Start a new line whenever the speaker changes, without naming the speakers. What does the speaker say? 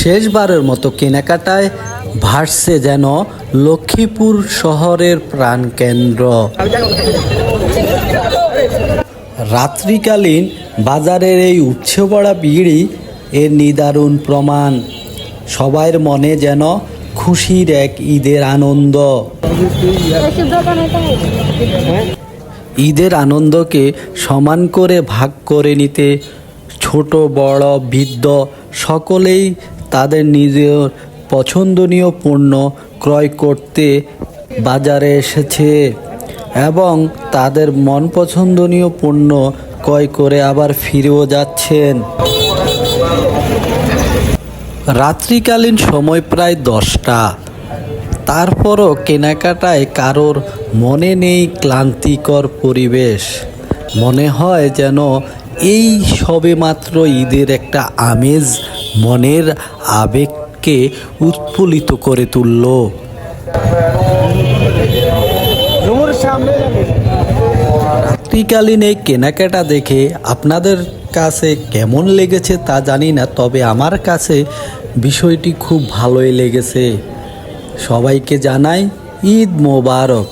শেষবারের মতো কেনাকাটায় ভাসছে যেন লক্ষ্মীপুর শহরের প্রাণকেন্দ্র। রাত্রিকালীন বাজারের এই উপছে পড়া ভিড়ই এর নিদারুণ প্রমাণ। সবার মনে যেন খুশির এক ঈদের আনন্দ। ঈদের আনন্দকে সমান করে ভাগ করে নিতে ছোট, বড়, বৃদ্ধ সকলেই তাদের পছন্দনীয় পণ্য ক্রয় করতে বাজারে এসেছে এবং তাদের মন পছন্দনীয় পণ্য ক্রয় করে আবার ফিরেও যাচ্ছেন। রাত্রিকালীন সময় প্রায় দশটা। তারপরও কেনাকাটায় কারোর মনে নেই ক্লান্তিকর পরিবেশ। মনে হয় যেন এই সবে মাত্র ঈদের একটা আমেজ মনের আবেগকে উৎফুল্লিত করে তুলল। রাত্রিকালীন এই কেনাকাটা দেখে আপনাদের কাছে কেমন লেগেছে তা জানি না তবে আমার কাছে বিষয়টি খুব ভালোই লেগেছে। সবাইকে জানাই ঈদ মোবারক।